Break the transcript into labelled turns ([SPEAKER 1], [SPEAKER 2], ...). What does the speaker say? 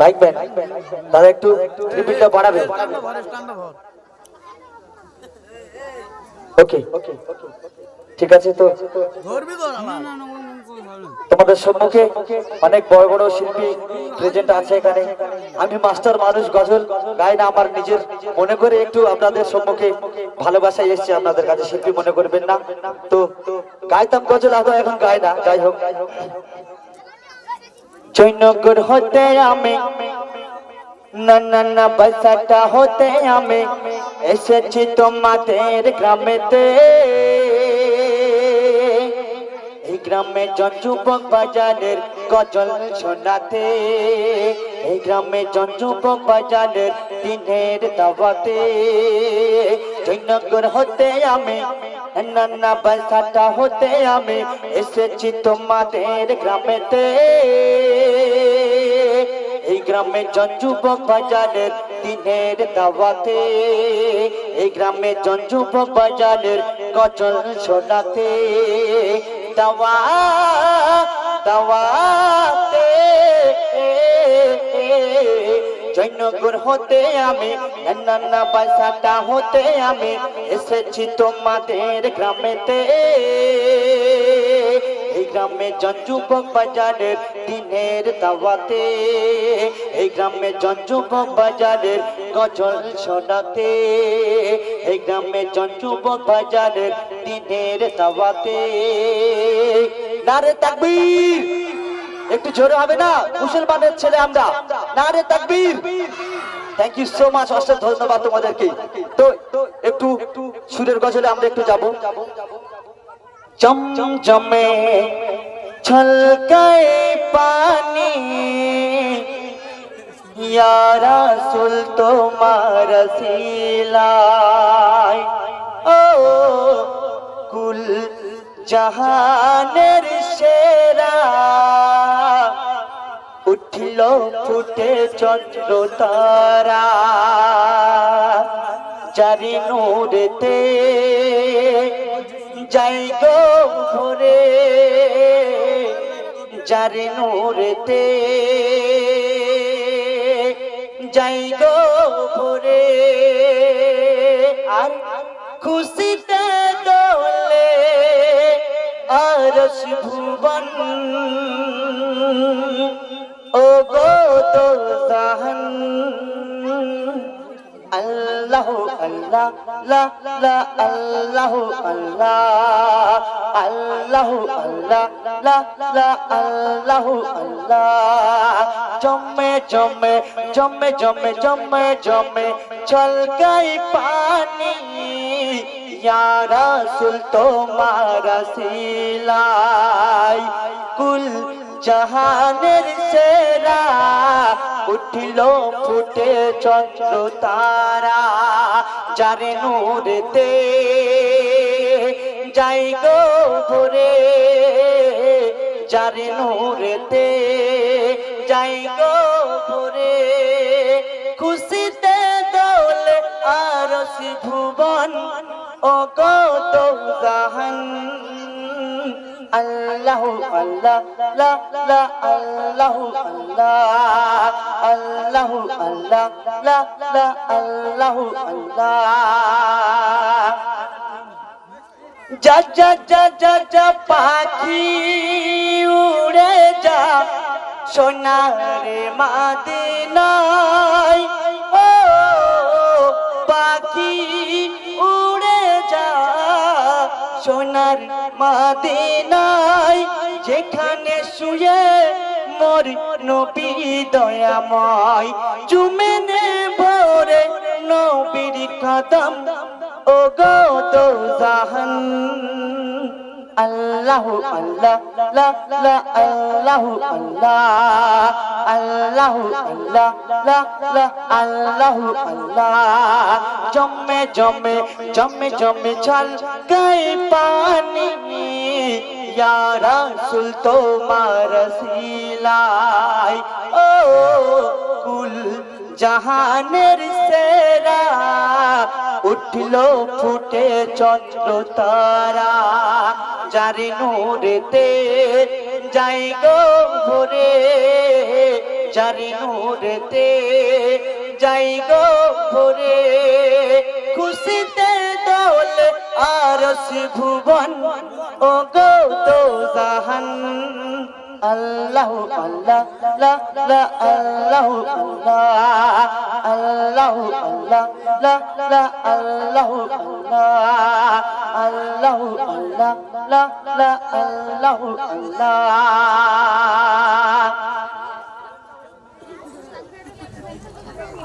[SPEAKER 1] Bike দাদা একটু রিপিটটা বাড়াবে। ওকে ওকে ঠিক আছে তো? তোমাদের সম্মুখে অনেক বড় বড় শিল্পী প্রেজেন্ট আছে এখানে। আমি মাস্টার মানুষ গজল গাই না, আমার নিজের মনে করে একটু আপনাদের সম্মুখে ভালোবাসায় এসেছি, আপনাদের কাছে শিল্পী মনে করবেন না। তো গাইতাম গজল, আদৌ এখন গাই না, যাই হোক। জৈনগর হতে আমি না না না বাসাটা হতে আমি, এসেছি তোমাদের গ্রামেতে। গ্রামে জন যুবক বাজারের গজল শোনাতে। এই গ্রামে জন যুবক বাজারের দিনের দাওয়াতে। জৈনগর হতে আমি, নানা বাসাটা হতে আমি এসেছি তোমাদের গ্রামেতে। এই গ্রামে জন যুবক বাজারের দিনের দাওয়াতে। এই গ্রামে জন যুবক বাজারের গজল শোনাতে। দাওয়া, দাওয়াতে জৈনগর হতে আমি নানা বাসাটা হতে আমি এসেছি তোমাদের গ্রামেতে। এই গ্রামে যুবক বাজারের দিনের দাওয়াতে, এই গ্রামে যুবক বাজারের গজল শোনাতে, এই গ্রামে যুবক বাজারের দিনের দাওয়াতে। নারে তাকবীর। একটু জোরে হবে না? মুসলমানের ছেলে আমরা। নারে তাকবীর। থ্যাংক ইউ সো মাচ অশেষ ধন্যবাদ তোমাদেরকে। তো, একটু সুরের গজলে আমরা একটু যাব। চমচমে ছলকায় পানি। ইয়ারা সুল তোমার শিলায় ও কুল জাহানের সেরা। উঠিল ফুটে চন্দ্র তারা, জারি নূরেতে যাই গো ভরে, জারি নূরেতে যাই গো ভরে। আর খুশিতে আরশ ভুবন ও গো তো জাহান। আল্লাহ আল্লাহ, লা লা, আল্লাহ আল্লাহ। আল্লাহ আল্লাহ, লা লা, আল্লাহ আল্লাহ। জমে জমে জমে জমে জমে জমে ছলকাই পানি। ইয়া রাসূল, তোমার সিলাই কুল জাহানের সেরা উঠিল ফুটে চন্দ্র তারা, যারে নূরেতে যাই গো ভরে, যারে নূরেতে যাই গো ভরে। খুশিতে দোলে আরশ ভুবন ও গো তো জাহান, আল্লাহ আল্লাহ, লা লা, আল্লাহ আল্লাহ আল্লাহ আল্লাহ, লা লা, আল্লাহ আল্লাহ। যা যা যা যা যা পাখি উড়ে যা, সোনারে মাদিনায় মাদিনায় যেখানে শুয়ে মোর নবী দয়াময়। চুমেনে ভরে নবীর কদম ও গো তো জাহান আল্লাহ আল্লাহ, লা আল্লাহ আল্লাহ আল্লাহ আল্লাহ, লা আল্লাহ আল্লাহ। জমে জমে জমে জমে চল গাই পানি। ইয়া রাসূল, তোমার সিলাই। ও কুল জাহানের সেরা উঠল ফুটে চন্দ্র তারা, যারি নূরেতে যাই গো ভরে চারি নূরেতে যাই গো ভরে। খুশিতে দোল আর ভুবন ও গো তো জাহান। আল্লাহ আল্লাহ, লা লা, আল্লাহ আল্লাহ আল্লাহ লা লা, আল্লাহ আল্লাহ আল্লাহ আল্লাহ লা, আল্লাহ আল্লাহ।